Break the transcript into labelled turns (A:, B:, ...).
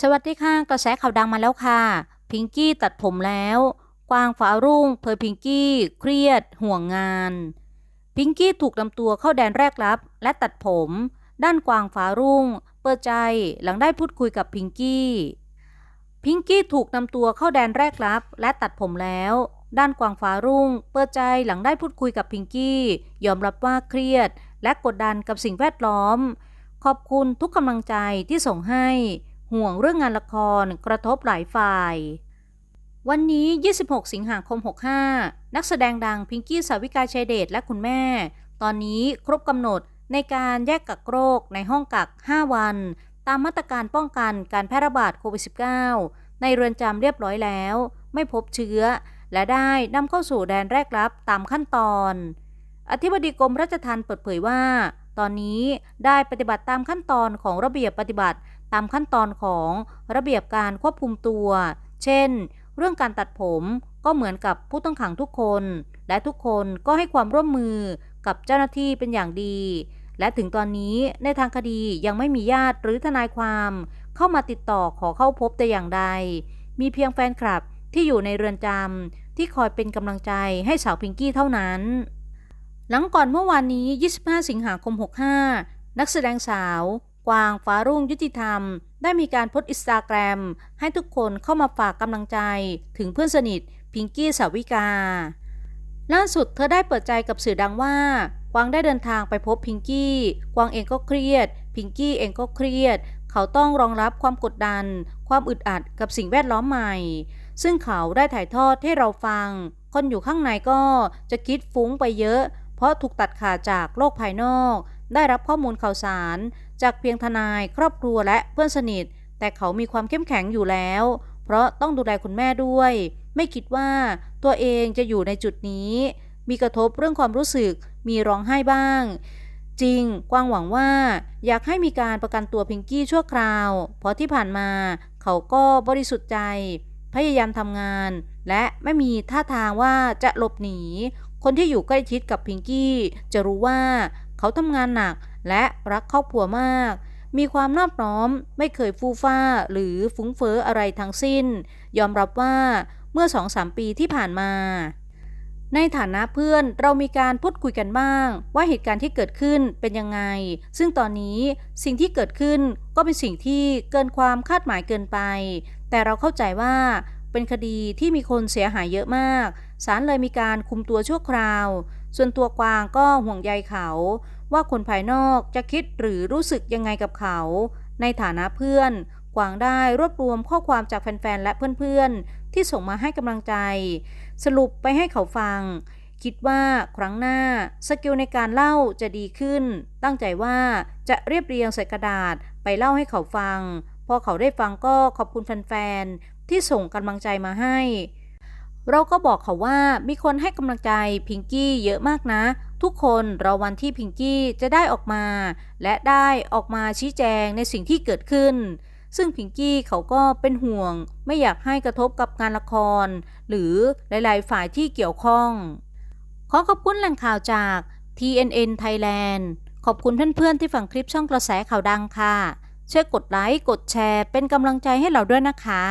A: สวัสดีค่ะกระแสข่าวดังมาแล้วค่ะ พิงกี้ตัดผมแล้ว กวางฟ้ารุ่งเผยพิงกี้เครียด ห่วงงาน พิงกี้ถูกนำตัวเข้าแดนแรกรับ และตัดผม ด้านกวางฟ้ารุ่ง เปิดใจหลังได้พูดคุยกับพิงกี้ พิงกี้ถูกนำตัวเข้าแดนแรกรับ และตัดผมแล้ว ด้านกวางฟ้ารุ่ง เปิดใจหลังได้พูดคุยกับพิงกี้ ยอมรับว่าเครียด และกดดันกับสิ่งแวดล้อม ขอบคุณทุกกำลังใจที่ส่งให้ ห่วงเรื่องงานละครกระทบหลายฝ่าย วันนี้ 26 สิงหาคม 65 นักแสดงดังพิงกี้สาวิกาชัยเดชและคุณแม่ ตอนนี้ครบกำหนดในการแยกกักโรคในห้องกัก 5 วัน ตามมาตรการป้องกันการแพร่ระบาดโควิด -19 ในเรือนจำเรียบร้อยแล้ว ไม่พบเชื้อ และได้นำเข้าสู่แดนแรกรับตามขั้นตอน อธิบดีกรมราชทัณฑ์เปิดเผยว่า ตอนนี้ได้ปฏิบัติตามขั้นตอนของระเบียบปฏิบัติ ตามขั้นตอนของระเบียบการควบคุมตัว เช่น เรื่องการตัดผมก็เหมือนกับผู้ต้องขังทุกคน และทุกคนก็ให้ความร่วมมือกับเจ้าหน้าที่เป็นอย่างดี และถึงตอนนี้ในทางคดียังไม่มีญาติหรือทนายความ เข้ามาติดต่อขอเข้าพบแต่อย่างใด มีเพียงแฟนคลับที่อยู่ในเรือนจำที่คอยเป็นกำลังใจให้สาวพิงกี้เท่านั้น หลังก่อนเมื่อวานนี้ 25 สิงหาคม 65 นักแสดงสาว กวางฟ้ารุ่งยุติธรรม ได้มีการโพสต์อินสตาแกรมให้ทุกคนเข้ามาฝากกำลังใจถึงเพื่อนสนิท พิงกี้สาวิกา ล่าสุดเธอได้เปิดใจกับสื่อดังว่า กวางได้เดินทางไปพบพิงกี้ กวางเองก็เครียด พิงกี้เองก็เครียด เขาต้องรองรับความกดดัน ความอึดอัดกับสิ่งแวดล้อมใหม่ ซึ่งเขาได้ถ่ายทอดให้เราฟัง คนอยู่ข้างในก็จะคิดฟุ้งไปเยอะ เพราะถูกตัดขาดจากโลกภายนอก ได้รับข้อมูลข่าวสาร จากเพียงทนายครอบครัวและเพื่อนสนิท แต่เขามีความเข้มแข็งอยู่แล้ว เพราะต้องดูแลคุณแม่ด้วย ไม่คิดว่าตัวเองจะอยู่ในจุดนี้ มีกระทบเรื่องความรู้สึกมีร้องไห้บ้าง จริง กวางหวังว่า อยากให้มีการประกันตัวพิงกี้ชั่วคราว เพราะที่ผ่านมา เขาก็บริสุทธิ์ใจ พยายามทำงาน และไม่มีท่าทางว่าจะหลบหนี คนที่อยู่ใกล้ชิดกับพิงกี้ จะรู้ว่าเขาทำงานหนัก และรักครอบครัวมาก มีความนอบน้อมไม่เคยฟูฟ้าหรือฟุ้งเฟ้ออะไรทั้งสิ้น ยอมรับว่าเมื่อ2-3ปีที่ผ่านมา ในฐานะเพื่อนเรามีการพูดคุยกันบ้าง ว่าเหตุการณ์ที่เกิดขึ้นเป็นยังไง ซึ่งตอนนี้สิ่งที่เกิดขึ้นก็เป็นสิ่งที่เกินความคาดหมายเกินไป แต่เราเข้าใจว่า เป็นคดีที่มีคนเสียหายเยอะมาก ศาลเลยมีการคุมตัวชั่วคราว ส่วนตัวกวางก็ห่วงใยเขา ว่าคนภายนอกจะคิดหรือรู้สึกยังไงกับเขา ในฐานะเพื่อน กวางได้รวบรวมข้อความจากแฟนๆ และเพื่อนๆ ที่ส่งมาให้กำลังใจ สรุปไปให้เขาฟัง คิดว่าครั้งหน้าสกิลในการเล่าจะดีขึ้น ตั้งใจว่าจะเรียบเรียงใส่กระดาษไปเล่าให้เขาฟังพอเขาได้ฟังก็ขอบคุณแฟนๆ ที่ส่งกำลังใจมาให้ เราก็บอกเขาว่ามีคนให้กำลังใจพิงกี้เยอะมากนะ ทุกคนรอวันที่พิงกี้จะได้ออกมา และได้ออกมาชี้แจงในสิ่งที่เกิดขึ้น ซึ่งพิงกี้เขาก็เป็นห่วง ไม่อยากให้กระทบกับงานละคร หรือหลาย ๆ ฝ่ายที่เกี่ยวข้อง ขอขอบคุณแหล่งข่าวจาก TNN Thailand ขอบคุณเพื่อนๆที่ฟังคลิปช่องกระแสข่าวดังค่ะ ช่วยกดไลค์ กดแชร์ เป็นกำลังใจให้เราด้วยนะคะ